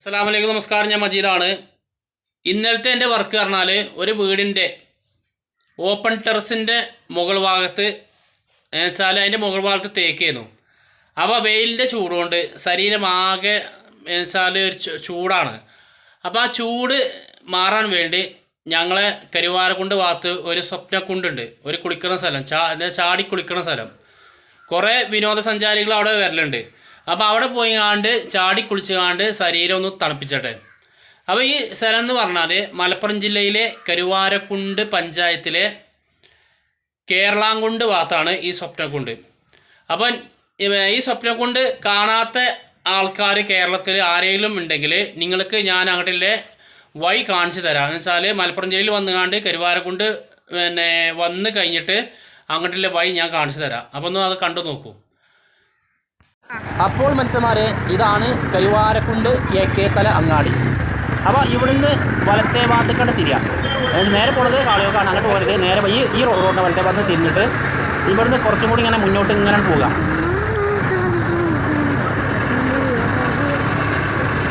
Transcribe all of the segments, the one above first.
അസ്സലാമലൈക്കും നമസ്കാരം. ഞാൻ മജീദാണ്. ഇന്നലത്തെ എന്റെ വർക്ക് പറഞ്ഞാൽ ഒരു വീടിന്റെ ഓപ്പൺ ടെറസിന്റെ മുകൾ ഭാഗത്ത് എന്നുവെച്ചാൽ അതിന്റെ മുകൾ ഭാഗത്ത് തേക്കായിരുന്നു അപ്പോൾ വെയിലിന്റെ ചൂടുകൊണ്ട് ശരീരമാകെ വെച്ചാൽ ഒരു ചൂടാണ്. അപ്പോൾ ആ ചൂട് മാറാൻ വേണ്ടി ഞങ്ങളെ കരുവാരക്കുണ്ട് ഭാഗത്ത് ഒരു സ്വപ്നക്കുണ്ടുണ്ട് ഒരു കുളിക്കുന്ന സ്ഥലം ചാ ചാടി കുളിക്കുന്ന സ്ഥലം. കുറേ വിനോദസഞ്ചാരികൾ അവിടെ വരലുണ്ട്. അപ്പോൾ അവിടെ പോയി കാണ്ട് ചാടി കുളിച്ച് കാണ്ട് ശരീരം ഒന്ന് തണുപ്പിച്ചട്ടെ. അപ്പോൾ ഈ സ്ഥലം എന്ന് പറഞ്ഞാൽ മലപ്പുറം ജില്ലയിലെ കരുവാരക്കുണ്ട് പഞ്ചായത്തിലെ കേരളാംകുണ്ട് ഭാഗത്താണ് ഈ സ്വപ്നക്കുണ്ട്. അപ്പം ഈ സ്വപ്നക്കുണ്ട് കാണാത്ത ആൾക്കാർ കേരളത്തിൽ ആരെങ്കിലും ഉണ്ടെങ്കിൽ നിങ്ങൾക്ക് ഞാൻ അങ്ങോട്ടില്ലേ വഴി കാണിച്ചു തരാം. എന്ന് വെച്ചാൽ മലപ്പുറം ജില്ലയിൽ വന്നുകാണ്ട് കരുവാരക്കുണ്ട് പിന്നെ വന്ന് കഴിഞ്ഞിട്ട് അങ്ങോട്ടുള്ള വഴി ഞാൻ കാണിച്ചു തരാം. അപ്പോൾ ഒന്ന് അത് കണ്ടു നോക്കൂ. അപ്പോൾ മനുഷ്യന്മാരെ ഇതാണ് കൈവാരക്കുണ്ട് കെ. കെ. തല അങ്ങാടി. അപ്പോൾ ഇവിടുന്ന് വലത്തെ ഭാഗത്തേക്കാണ് തിരിയാം. അതായത് നേരെ പോണത് കാളിയോക്കാണ്. അങ്ങോട്ട് പോകരുത് നേരെ ഈ ഈ റോഡിന്റെ വലത്തെ ഭാഗത്ത് തിരിഞ്ഞിട്ട് ഇവിടുന്ന് കുറച്ചും കൂടി ഇങ്ങനെ മുന്നോട്ട് ഇങ്ങനെ പോകാം.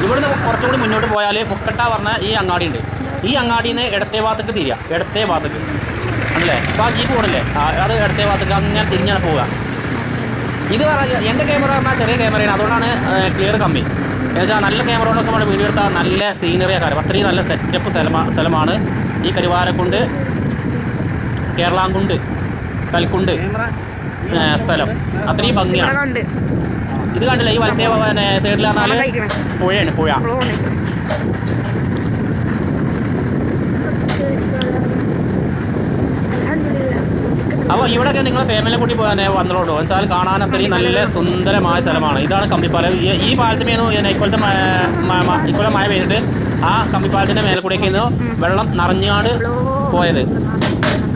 ഇവിടുന്ന് കുറച്ചും കൂടി മുന്നോട്ട് പോയാൽ മുക്കട്ട പറഞ്ഞ ഈ അങ്ങാടി ഉണ്ട് ഈ അങ്ങാടിയിൽ നിന്ന് ഇടത്തെ ഭാഗത്തേക്ക് തിരിയാം. ഇടത്തെ ഭാഗത്തേക്ക്. ആണല്ലേ അപ്പോൾ ആ ജീപ്പ് പോകണില്ലേ അത് ഇടത്തെ ഭാഗത്തേക്ക് അങ്ങനെ തിരിഞ്ഞാണ് പോവുക ഇത് എന്റെ ക്യാമറ പറഞ്ഞാൽ ചെറിയ ക്യാമറയാണ് അതുകൊണ്ടാണ് ക്ലിയർ കമ്മി. എന്നുവെച്ചാൽ നല്ല ക്യാമറ കൊണ്ടൊക്കെ നമ്മൾ വീഡിയോ എടുത്താൽ നല്ല സീനറിയാണ് കാര്യം. അത്രയും നല്ല സെറ്റപ്പ് സ്ഥലമാ സ്ഥലമാണ് ഈ കരുവാരക്കുണ്ട് കേരളാങ്കുണ്ട് കൽക്കുണ്ട് സ്ഥലം. അത്രയും ഭംഗിയാണ്. ഇത് കണ്ടില്ല ഈ വലത്തെ സൈഡിൽ പറഞ്ഞാൽ പുഴയാണ് പുഴ. അപ്പോൾ ഇവിടെയൊക്കെ നിങ്ങൾ ഫാമിലിയെ കൂട്ടി പോകാൻ വന്നോളൂ വെച്ചാൽ കാണാൻ അത്രയും നല്ല സുന്ദരമായ സ്ഥലമാണ്. ഇതാണ് കമ്പിപ്പാലം. ഈ- ഈ പാലത്തിമേന്ന് ഇപ്പോഴത്തെ ഇപ്പോഴത്തെ മഴ പെയ്തിട്ട് ആ കമ്പിപ്പാലത്തിന്റെ മേലെ കൂടെയൊക്കെ വെള്ളം നിറഞ്ഞാണ് പോയത്.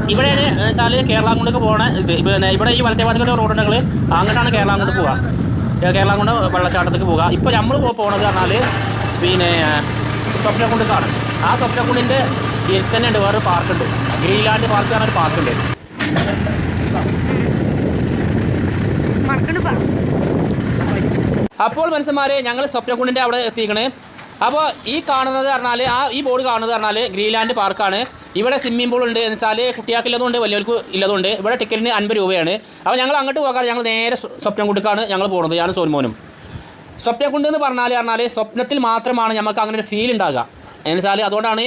ഇവിടെയാണ് വെച്ചാൽ കേരളാങ്കുണ്ടൊക്കെ പോകണ ഇത്. പിന്നെ ഇവിടെ ഈ വലത്തെ ഭാഗത്തൊക്കെ റോഡ് ഉണ്ടെങ്കിൽ അങ്ങോട്ടാണ് കേരളാങ്കുണ്ട് പോവുക കേരളം കൊണ്ട് വെള്ളച്ചാട്ടത്തേക്ക് പോവുക ഇപ്പോൾ നമ്മൾ പോകുന്നത് പറഞ്ഞാൽ പിന്നെ സ്വപ്നക്കുണ്ടിക്കാണ് ആ സ്വപ്നക്കുണ്ടിന്റെ ഇതിൽ തന്നെ ഉണ്ട് വേറൊരു പാർക്കുണ്ട്. ഗ്രീൻലാൻഡ് പാർക്ക് പറഞ്ഞൊരു പാർക്കുണ്ട്. അപ്പോൾ മനുഷ്യന്മാരെ ഞങ്ങൾ സ്വപ്നക്കുണ്ടിന്റെ അവിടെ എത്തിക്കണേ അപ്പോൾ ഈ കാണുന്നത് പറഞ്ഞാൽ ആ ഈ ബോർഡ് കാണുന്നത് പറഞ്ഞാൽ ഗ്രീൻലാൻഡ് പാർക്കാണ്. ഇവിടെ സ്വിമ്മിംഗ് പൂൾ ഉണ്ട് എന്ന് വെച്ചാൽ കുട്ടികൾക്ക് ഇല്ലതുകൊണ്ട് വലിയവർക്ക് ഇല്ലതുകൊണ്ട് ഇവിടെ ടിക്കറ്റിന് അൻപത് രൂപയാണ്. അപ്പോൾ ഞങ്ങൾ അങ്ങോട്ട് പോകാതെ ഞങ്ങൾ നേരെ സ്വ- സ്വപ്നക്കുണ്ടിക്കാണ് ഞങ്ങൾ പോകുന്നത് ഞാൻ സോൻമോനും സ്വപ്നക്കുണ്ട് എന്ന് പറഞ്ഞാൽ പറഞ്ഞാൽ സ്വപ്നത്തിൽ മാത്രമാണ് നമുക്ക് അങ്ങനെ ഒരു ഫീൽ ഉണ്ടാകുക എന്ന് വെച്ചാൽ അതുകൊണ്ടാണ്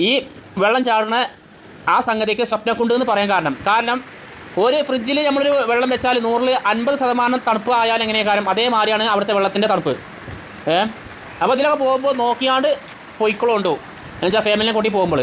ഈ വെള്ളം ചാടുന്ന ആ സംഗതിക്ക് സ്വപ്നക്കുണ്ട് എന്ന് പറയാൻ കാരണം. കാരണം ഒരു ഫ്രിഡ്ജിൽ നമ്മളൊരു വെള്ളം വെച്ചാൽ നൂറിൽ അൻപത് ശതമാനം തണുപ്പ് ആയാൽ എങ്ങനെയാണ് കാരണം അതേമാതിരിയാണ് അവിടുത്തെ വെള്ളത്തിന്റെ തണുപ്പ്. ഏ? അപ്പോൾ ഇതിലൊക്കെ പോകുമ്പോൾ നോക്കിയാണ്ട് പൊയ്ക്കോളുണ്ടോ? എന്ന് വെച്ചാൽ ഫാമിലിനെ കൂട്ടി പോകുമ്പോൾ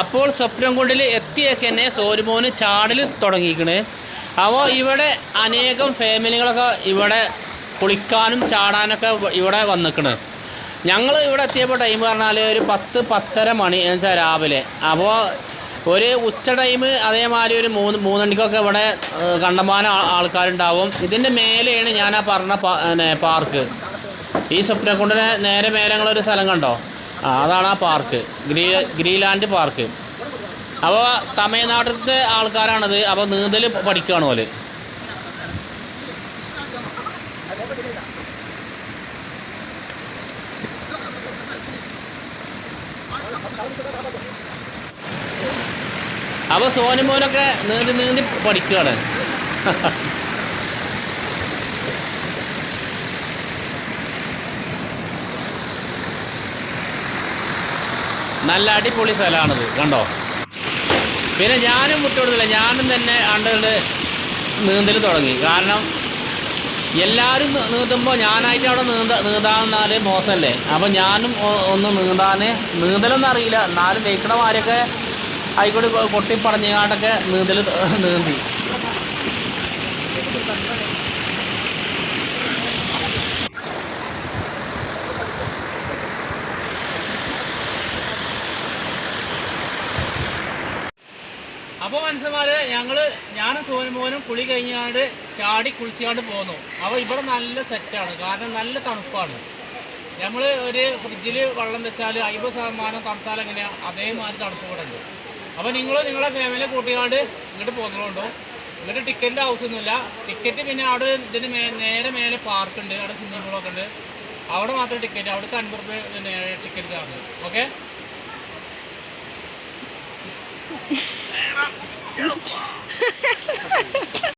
അപ്പോൾ സ്വപ്നം കൊണ്ടിൽ എത്തിയൊക്കെ തന്നെ സോരുമോന് ചാടൽ തുടങ്ങിയിരിക്കണ്. അപ്പോൾ ഇവിടെ അനേകം ഫാമിലികളൊക്കെ ഇവിടെ കുളിക്കാനും ചാടാനൊക്കെ ഇവിടെ വന്നിക്കണ്. ഞങ്ങൾ ഇവിടെ എത്തിയപ്പോൾ ടൈം പറഞ്ഞാൽ ഒരു പത്ത് പത്തര മണി എന്ന് വെച്ചാൽ രാവിലെ. അപ്പോൾ ഒരു ഉച്ച ടൈം അതേമാതിരി ഒരു മൂന്ന് മൂന്നണിക്കൊക്കെ ഇവിടെ കണ്ടമാന ആൾക്കാരുണ്ടാവും. ഇതിന്റെ മേലെയാണ് ഞാൻ ആ പറഞ്ഞ പാർക്ക്. ഈ സ്വപ്നക്കുണ്ടിന് നേരെ മേലെ ഒരു സ്ഥലം കണ്ടോ? ആ അതാണ് ആ പാർക്ക്. ഗ്രീ ഗ്രീലാൻഡ് പാർക്ക്. അപ്പോൾ തമിഴ്നാട്ടിലത്തെ ആൾക്കാരാണത്. അപ്പോൾ നീന്തൽ പഠിക്കുകയാണ് പോലെ അപ്പോൾ സോനുമോനൊക്കെ നീന്തി നീന്തി പഠിക്കുകയാണ് നല്ല അടിപൊളി സ്ഥലമാണിത് കണ്ടോ? പിന്നെ ഞാനും വിട്ടുകൊടുത്തില്ല. ഞാനും തന്നെ ആണ്ടുകൊണ്ട് നീന്തൽ തുടങ്ങി. കാരണം എല്ലാവരും നീന്തുമ്പോൾ ഞാനായിട്ട് അവിടെ നീന്ത നീന്താന്നാൽ മോശമല്ലേ? അപ്പോൾ ഞാനും ഒന്ന് നീന്താൻ നീന്തലൊന്നും അറിയില്ല. എന്നാലും വെക്കണമാരൊക്കെ ആയിക്കോട്ടെ കൊ- കൊട്ടി പറഞ്ഞാണ്ടൊക്കെ നീന്തൽ നീന്തി. അപ്പോൾ മനുഷ്യന്മാര് ഞങ്ങൾ ഞാനും സോനുമോനും കുളി കഴിഞ്ഞാണ്ട് ചാടി കുളിച്ചാണ്ട് പോന്നു. അപ്പോൾ ഇവിടെ നല്ല സെറ്റാണ് കാരണം നല്ല തണുപ്പാണ്. നമ്മൾ ഒരു ഫ്രിഡ്ജിൽ വെള്ളം വെച്ചാൽ അമ്പത് ശതമാനം തണുത്താൽ എങ്ങനെയാണ് അതേമാതിരി തണുപ്പ് ഇവിടെ ഉണ്ട്. അപ്പോൾ നിങ്ങൾ നിങ്ങളെ ഫാമിലി കൂട്ടിയാണ്ട് ഇങ്ങോട്ട് പോകുന്നതുകൊണ്ടോ ഇങ്ങോട്ട് ടിക്കറ്റിന്റെ ആവശ്യമൊന്നുമില്ല. ടിക്കറ്റ് പിന്നെ അവിടെ ഇതിന് നേരെ മേലെ പാർക്ക് ഉണ്ട്. അവിടെ സ്വിമ്മിംഗ് പൂളൊക്കെ ഉണ്ട്. അവിടെ മാത്രം ടിക്കറ്റ് അവിടുത്തെ അൻപത് രൂപ ടിക്കറ്റ് ചാർജ് ഓക്കെ ハハハハ!